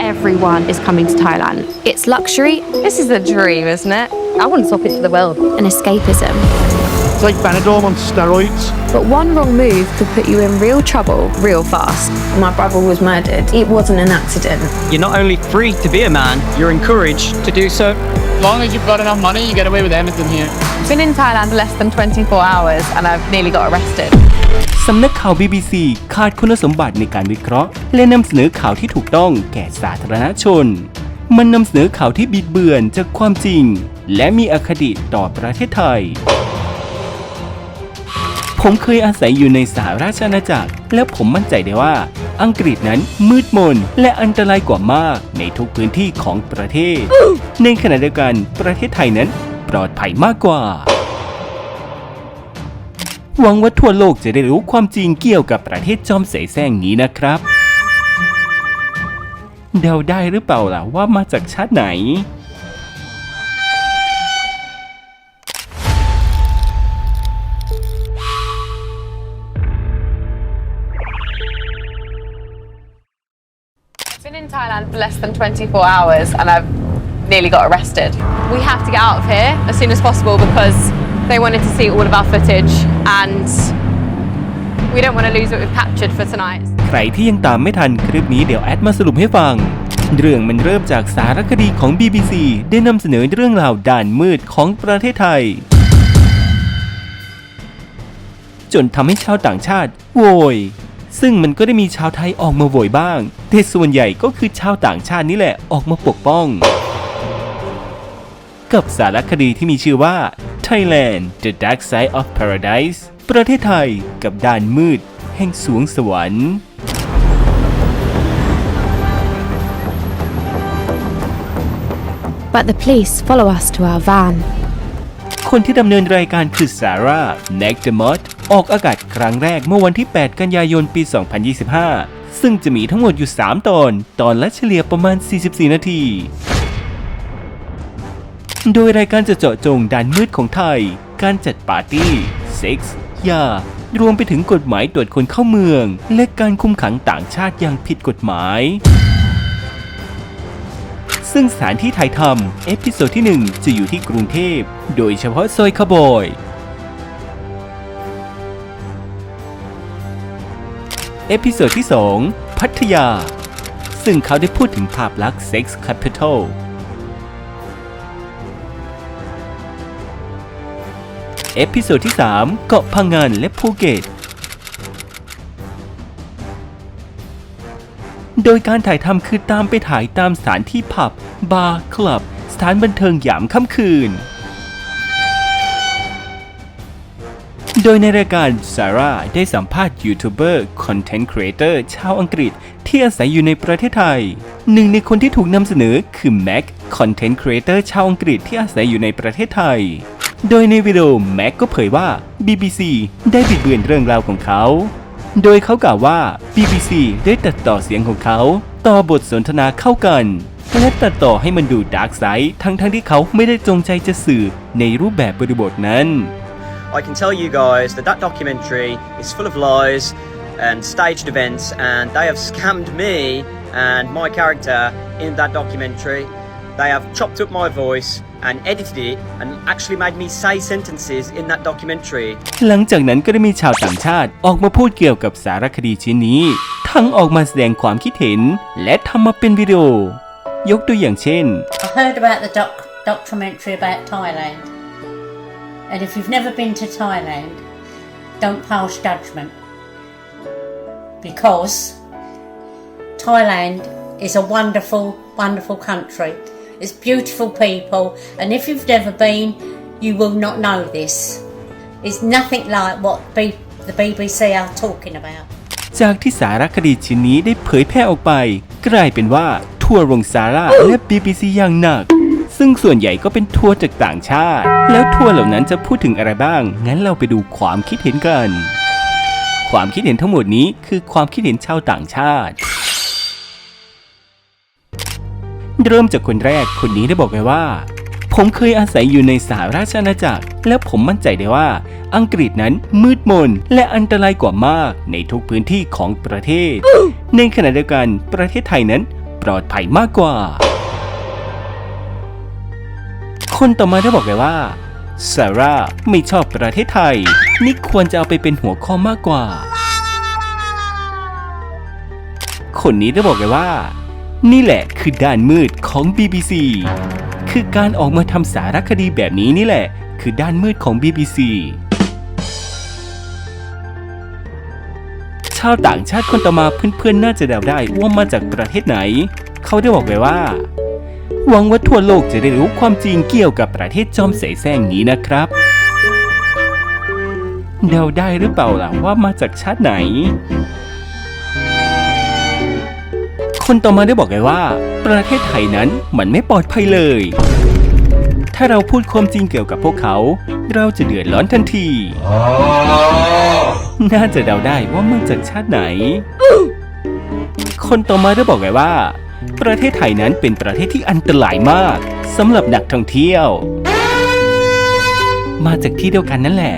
Everyone is coming to Thailand. It's luxury This is a dream, isn't it? I wouldn't swap it for the world. An escapism. It's like Benidorm on steroids. But one wrong move could put you in real trouble real fast. My brother was murdered. It wasn't an accident. You're not only free to be a man, you're encouraged to do so. As long as you've got enough money, you get away with anything here. I've been in Thailand less than 24 hours and I've nearly got arrested. สำนักข่าว BBC ขาดคุณสมบัติในการวิเคราะห์ และนำเสนอข่าวที่ถูกต้องแก่สาธารณชน มันนำเสนอข่าวที่บิดเบือนจากความจริง และมีอคติต่อประเทศไทย ผมเคยอาศัยอยู่ในสหราชอาณาจักร และผมมั่นใจได้ว่า อังกฤษนั้นมืดมนและอันตรายกว่ามากในทุกพื้นที่ของประเทศ ในขณะเดียวกันประเทศไทยนั้นปลอดภัยมากกว่า หวังว่าทั่วโลกจะได้รู้ความจริงเกี่ยวกับประเทศจอมเสแสร้งนี้นะครับ เดาได้หรือเปล่าล่ะว่ามาจากชาติไหน Been in Thailand for less than 24 hours and I've nearly got arrested. We have to get out of here as soon as possible because they wanted to see all of our footage and we don't want to lose what we've captured for tonight. ใครที่ยังตามไม่ทันคลิปนี้เดี๋ยวแอดมาสรุปให้ฟัง เรื่องมันเริ่มจากสารคดีของ BBC ได้นำเสนอเรื่องราวด่านมืดของประเทศไทย จนทำให้ชาวต่างชาติโวย ซึ่งมันก็ได้มีชาวไทยออกมาโวยบ้างแต่ส่วนใหญ่ก็คือชาวต่างชาตินี่แหละออกมาปกป้อง กับสารคดีที่มีชื่อว่า Thailand The Dark Side of Paradise ประเทศไทยกับด่านมืด แห่งสวงสวรรค์ But the police follow us to our van. คนที่ดำเนินรายการคือซาร่าแน็กเดมอตออกอากาศครั้งแรกเมื่อวันที่ 8 กันยายนปี 2025 ซึ่งจะมีทั้งหมดอยู่ 3 ตอน ตอนละเฉลี่ยประมาณ 44 นาที โดยรายการจะเจาะจงด้านมืดของไทย การจัดปาร์ตี้ เซ็กส์ ยา รวมไปถึงกฎหมายตรวจคนเข้าเมือง และการคุมขังต่างชาติอย่างผิดกฎหมาย ซึ่งสถานที่ถ่ายทำเอพิโซดที่ 1 จะอยู่ที่กรุงเทพ โดยเฉพาะซอยคาร์บอยเอพิโซดที่ 2 พัทยา ซึ่งเขาได้พูดถึงภาพลักษณ์เซ็ เอพิโซดที่ 3 เกาะพังงานและภูเก็ต โดยการถ่ายทำคือตามไปถ่ายตามสถานที่ผับ บาร์ คลับ สถานบันเทิงยามค่ำคืน โดยในรายการซาร่าได้สัมภาษณ์ยูทูบเบอร์ คอนเทนต์ครีเอเตอร์ชาวอังกฤษ ที่อาศัยอยู่ในประเทศไทย หนึ่งในคนที่ถูกนำเสนอคือแม็ก คอนเทนต์ครีเอเตอร์ชาวอังกฤษที่อาศัยอยู่ในประเทศไทย โดยในวิดีโอแม็กก็เผยว่า BBC ได้บิดเบือนเรื่องราวของเขา โดยเขากล่าวว่า BBC ได้ตัดต่อเสียงของเขา ต่อบทสนทนาเข้ากันและตัดต่อให้มันดูดาร์กไซด์ทั้งๆทที่เขาไม่ได้จงใจจะสื่อในรูปแบบบริบทนั้น I can tell you guys that that documentary is full of lies and staged events, and they have scammed me and my character in that documentary. They have chopped up my voice and edited it and actually made me say sentences in that documentary. หลังจากนั้นก็ได้มีชาวต่างชาติออกมาพูดเกี่ยวกับสารคดีชิ้นนี้ ทั้งออกมาแสดงความคิดเห็น และทำมาเป็นวิดีโอ ยกตัวอย่างเช่น I heard about the doc- documentary about Thailand. And if you've never been to Thailand, don't pass judgment. Because Thailand is a wonderful, wonderful country. It's beautiful people. And if you've never been, you will not know this. It's nothing like what B- the BBC are talking about. จากที่สารคดีชิ้นนี้ได้เผยแพร่ออกไป กลายเป็นว่าทัวร์ลงซาร่าและ BBC อย่างหนัก ซึ่งส่วนใหญ่ก็เป็นทัวร์จากต่างชาติ แล้วทัวร์เหล่านั้นจะพูดถึงอะไรบ้าง งั้นเราไปดูความคิดเห็นกัน ความคิดเห็นทั้งหมดนี้คือความคิดเห็นชาวต่างชาติ เริ่มจากคนแรกคนนี้ได้บอกไว้ว่า ผมเคยอาศัยอยู่ในสหราชอาณาจักร และผมมั่นใจได้ว่า อังกฤษนั้นมืดมนและอันตรายกว่ามากในทุกพื้นที่ของประเทศ ในขณะเดียวกันประเทศไทยนั้นปลอดภัยมากกว่า คนต่อมาได้บอกเลยว่าซาร่าไม่ชอบประเทศไทย นี่ควรจะเอาไปเป็นหัวข้อมากกว่า คนนี้ได้บอกเลยว่า นี่แหละคือด้านมืดของ BBC คือการออกมาทำสารคดีแบบนี้นี่แหละ คือด้านมืดของ BBC ชาวต่างชาติคนต่อมาเพื่อนๆ น่าจะเดาได้ว่ามาจากประเทศไหน เขาได้บอกไว้ว่า หวังว่าทั่วโลกจะได้รู้ความจริงเกี่ยวกับประเทศจอมเสแสร้งนี้นะครับ เดาได้หรือเปล่าล่ะว่ามาจากชาติไหน คนต่อมาได้บอกเลยว่า ประเทศไทยนั้นมันไม่ปลอดภัยเลย ถ้าเราพูดความจริงเกี่ยวกับพวกเขา เราจะเดือดร้อนทันที น่าจะเดาได้ว่ามาจากชาติไหน คนต่อมาได้บอกเลยว่า ประเทศไทยนั้นเป็นประเทศที่อันตรายมากสำหรับนักท่องเที่ยว มาจากที่เดียวกันนั่นแหละ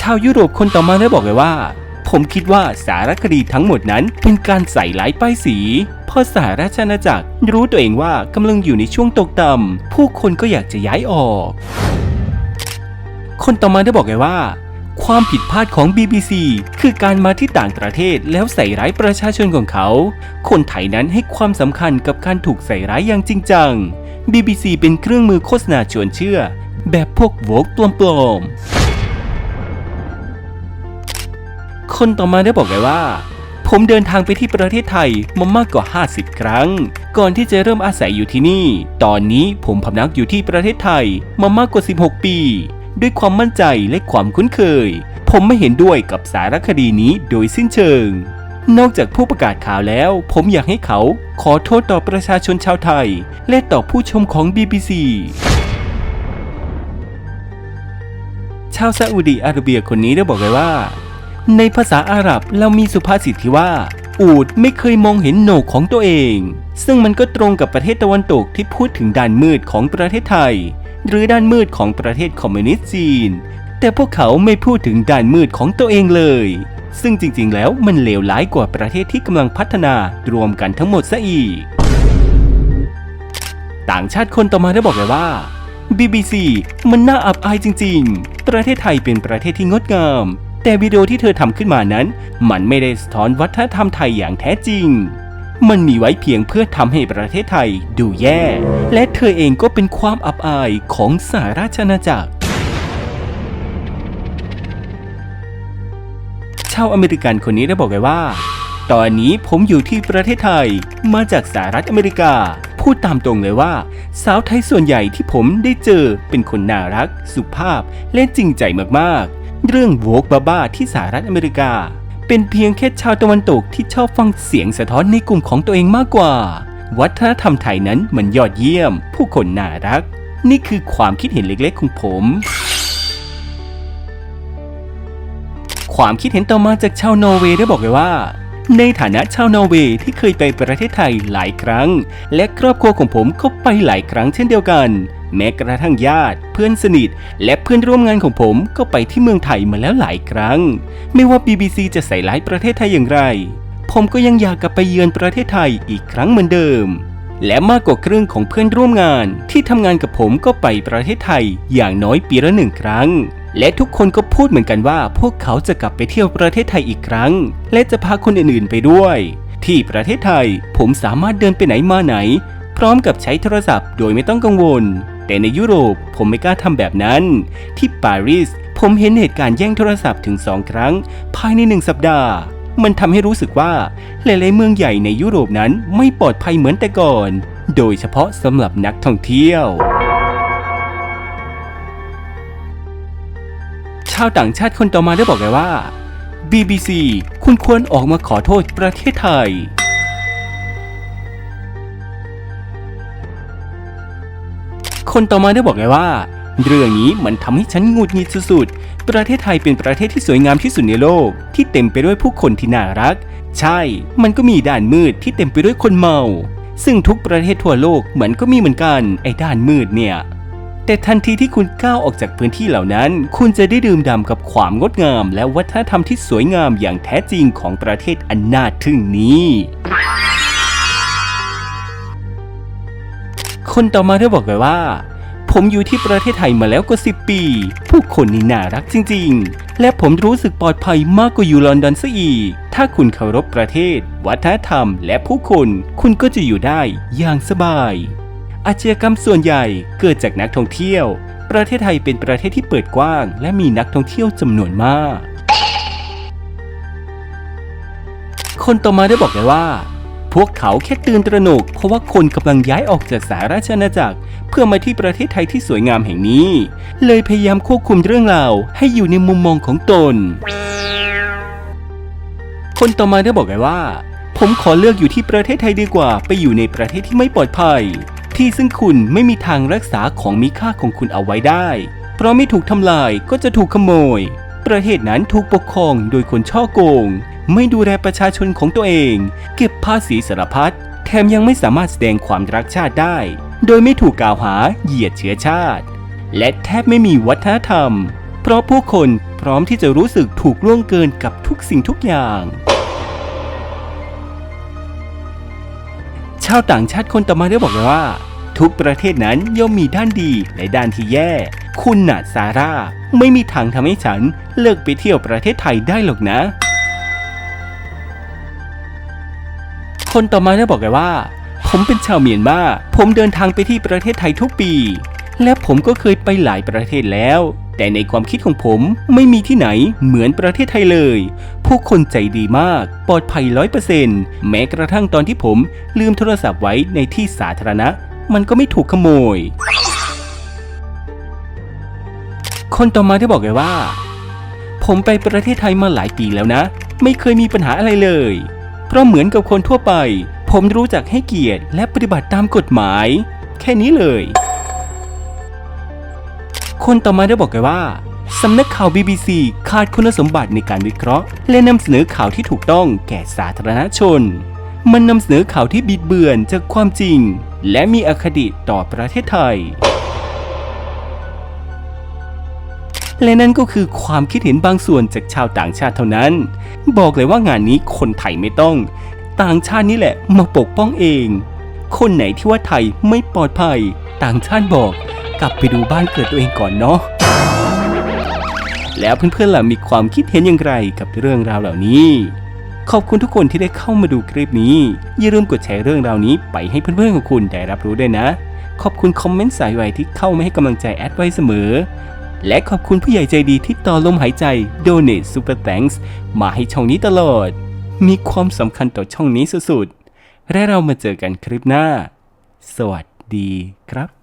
ชาวยุโรปคนต่อมาได้บอกเลยว่า ผมคิดว่าสารคดีทั้งหมดนั้นเป็นการใส่หลายป้ายสีพราะสหราชอาณาจักรรู้ตัวเองว่ากำลังอยู่ในช่วงตกต่ำผู้คนก็อยากจะย้ายออก คนต่อมาได้บอกเลยว่า ความผิดพลาดของ BBC คือการมาที่ต่างประเทศแล้วใส่ร้ายประชาชนของเขา คนไทยนั้นให้ความสำคัญกับการถูกใส่ร้ายอย่างจริงจัง BBC เป็นเครื่องมือโฆษณาชวนเชื่อ แบบพวกโวกปลอมๆ คนต่อมาได้บอกเลยว่า ผมเดินทางไปที่ประเทศไทยมามากกว่า 50 ครั้ง ก่อนที่จะเริ่มอาศัยอยู่ที่นี่ ตอนนี้ผมพำนักอยู่ที่ประเทศไทยมามากกว่า 16 ปี ด้วยความมั่นใจและความคุ้นเคย ผมไม่เห็นด้วยกับสารคดีนี้โดยสิ้นเชิงนอกจากผู้ประกาศข่าวแล้ว ผมอยากให้เขาขอโทษต่อประชาชนชาวไทย และต่อผู้ชมของ BBC ชาวซาอุดีอาระเบียคนนี้ได้บอกเลยว่า ในภาษาอาหรับเรามีสุภาษิตที่ว่า อูดไม่เคยมองเห็นโหนกของตัวเอง ซึ่งมันก็ตรงกับประเทศตะวันตกที่พูดถึงด้านมืดของประเทศไทย หรือด้านมืดของประเทศคอมมิวนิสต์จีน แต่พวกเขาไม่พูดถึงด้านมืดของตัวเองเลย ซึ่งจริงๆแล้วมันเลวร้ายกว่าประเทศที่กำลังพัฒนารวมกันทั้งหมดซะอีก ต่างชาติคนต่อมาได้บอกเลยว่า BBC มันน่าอับอายจริง ๆ ประเทศไทยเป็นประเทศที่งดงาม แต่วิดีโอที่เธอทำขึ้นมานั้น มันไม่ได้สะท้อนวัฒนธรรมไทยอย่างแท้จริง มันมีไว้เพียงเพื่อทำให้ประเทศไทยดูแย่ และเธอเองก็เป็นความอับอายของสหราชอาณาจักรชาวอเมริกันคนนี้ได้บอกเลยว่า ตอนนี้ผมอยู่ที่ประเทศไทย มาจากสหรัฐอเมริกา พูดตามตรงเลยว่า สาวไทยส่วนใหญ่ที่ผมได้เจอเป็นคนน่ารัก สุภาพและจริงใจมาก เรื่องโวกบ้าบ้าที่สหรัฐอเมริกา เป็นเพียงแค่ชาวตะวันตกที่ชอบฟังเสียงสะท้อนในกลุ่มของตัวเองมากกว่า วัฒนธรรมไทยนั้นมันยอดเยี่ยม ผู้คนน่ารัก นี่คือความคิดเห็นเล็กๆของผม ความคิดเห็นต่อมาจากชาวนอร์เวย์ได้บอกเลยว่า ในฐานะชาวนอร์เวย์ที่เคยไปประเทศไทยหลายครั้ง และครอบครัวของผมก็ไปหลายครั้งเช่นเดียวกัน แม้กระทั่งญาติ เพื่อนสนิท และเพื่อนร่วมงานของผมก็ไปที่เมืองไทยมาแล้วหลายครั้ง ไม่ว่า BBC จะใส่ร้ายประเทศไทยอย่างไร ผมก็ยังอยากกลับไปเยือนประเทศไทยอีกครั้งเหมือนเดิม และมากกว่าครึ่งของเพื่อนร่วมงาน ที่ทำงานกับผมก็ไปประเทศไทยอย่างน้อยปีละหนึ่งครั้ง และทุกคนก็พูดเหมือนกันว่า พวกเขาจะกลับไปเที่ยวประเทศไทยอีกครั้ง และจะพาคนอื่นๆไปด้วย ที่ประเทศไทยผมสามารถเดินไปไหนมาไหน พร้อมกับใช้โทรศัพท์โดยไม่ต้องกังวล แต่ในยุโรปผมไม่กล้าทำแบบนั้น ที่ปารีสผมเห็นเหตุการณ์แย่งโทรศัพท์ถึงสองครั้ง ภายในหนึ่งสัปดาห์ มันทำให้รู้สึกว่าหลายๆเมืองใหญ่ในยุโรปนั้นไม่ปลอดภัยเหมือนแต่ก่อน โดยเฉพาะสำหรับนักท่องเที่ยว ชาวต่างชาติคนต่อมาได้บอกเลยว่า BBC คุณควรออกมาขอโทษประเทศไทย คนต่อมาได้บอกเลยว่า เรื่องนี้มันทำให้ฉันงุดหงิดสุดๆ ประเทศไทยเป็นประเทศที่สวยงามที่สุดในโลก ที่เต็มไปด้วยผู้คนที่น่ารัก ใช่ มันก็มีด้านมืดที่เต็มไปด้วยคนเมา ซึ่งทุกประเทศทั่วโลกเหมือนก็มีเหมือนกันไอ้ด้านมืดเนี่ย แต่ทันทีที่คุณก้าวออกจากพื้นที่เหล่านั้น คุณจะได้ดื่มด่ำกับความงดงาม และวัฒนธรรมที่สวยงามอย่างแท้จริงของประเทศอันน่าทึ่งนี้ คนต่อมาได้บอกเลยว่า ผมอยู่ที่ประเทศไทยมาแล้วกว่า 10 ปี ผู้คนนี่น่ารักจริง ๆ และผมรู้สึกปลอดภัยมากกว่าอยู่ลอนดอนซะอีก ถ้าคุณเคารพประเทศ วัฒนธรรม และผู้คน คุณก็จะอยู่ได้อย่างสบาย อาชญากรรมส่วนใหญ่เกิดจากนักท่องเที่ยว ประเทศไทยเป็นประเทศที่เปิดกว้าง และมีนักท่องเที่ยวจำนวนมาก คนต่อมาได้บอกเลยว่า พวกเขาแค่ตื่นตระหนกเพราะว่าคนกำลังย้ายออกจากสหราชอาณาจักร เพื่อมาที่ประเทศไทยที่สวยงามแห่งนี้ เลยพยายามควบคุมเรื่องราวให้อยู่ในมุมมองของตน คนต่อมาได้บอกเลยว่า ผมขอเลือกอยู่ที่ประเทศไทยดีกว่า ไปอยู่ในประเทศที่ไม่ปลอดภัย ที่ซึ่งคุณไม่มีทางรักษาของมีค่าของคุณเอาไว้ได้ เพราะไม่ถูกทำลายก็จะถูกขโมย ประเทศนั้นถูกปกครองโดยคนช่อโกง ไม่ดูแลประชาชนของตัวเอง เก็บภาษีสารพัด แถมยังไม่สามารถแสดงความรักชาติได้ โดยไม่ถูกกล่าวหาเหยียดเชื้อชาติ และแทบไม่มีวัฒนธรรม เพราะผู้คนพร้อมที่จะรู้สึกถูกล่วงเกินกับทุกสิ่งทุกอย่างาวต่างชาติคนต่อมาได้บอกเลยว่า ทุกประเทศนั้นย่อมมีด้านดีและด้านที่แย่ คุณน่ะซาร่า ไม่มีทางทำให้ฉันเลิกไปเที่ยวประเทศไทยได้หรอกนะ คนต่อมาได้บอกเลยว่า ผมเป็นชาวเมียนมา ผมเดินทางไปที่ประเทศไทยทุกปี และผมก็เคยไปหลายประเทศแล้ว แต่ในความคิดของผมไม่มีที่ไหนเหมือนประเทศไทยเลย ผู้คนใจดีมาก ปลอดภัยร้อยเปอร์เซ็นต์แม้กระทั่งตอนที่ผมลืมโทรศัพท์ไว้ในที่สาธารณะ มันก็ไม่ถูกขโมย คนต่อมาได้บอกเลยว่า ผมไปประเทศไทยมาหลายปีแล้วนะ ไม่เคยมีปัญหาอะไรเลย เพราะเหมือนกับคนทั่วไป ผมรู้จักให้เกียรติและปฏิบัติตามกฎหมาย แค่นี้เลย คนต่อมาได้บอกเลยว่าสำนักข่าว BBC ขาดคุณสมบัติในการวิเคราะห์ และนำเสนอข่าวที่ถูกต้องแก่สาธารณชน มันนำเสนอข่าวที่บิดเบือนจากความจริง และมีอคติต่อประเทศไทย และนั่นก็คือความคิดเห็นบางส่วนจากชาวต่างชาติเท่านั้น บอกเลยว่างานนี้คนไทยไม่ต้อง ต่างชาตินี่แหละมาปกป้องเอง คนไหนที่ว่าไทยไม่ปลอดภัย ต่างชาติบอก กลับไปดูบ้านเกิดตัวเองก่อนเนาะ แล้วเพื่อนๆล่ะมีความคิดเห็นอย่างไรกับเรื่องราวเหล่านี้ ขอบคุณทุกคนที่ได้เข้ามาดูคลิปนี้ อย่าลืมกดแชร์เรื่องราวนี้ไปให้เพื่อนๆของคุณได้รับรู้ด้วยนะ ขอบคุณคอมเมนต์สายไวที่เข้ามาให้กำลังใจแอดไว้เสมอ และขอบคุณผู้ใหญ่ใจดีที่ต่อลมหายใจ Donate Super Thanks มาให้ช่องนี้ตลอด มีความสำคัญต่อช่องนี้สุดๆและเรามาเจอกันคลิปหน้า สวัสดีครับ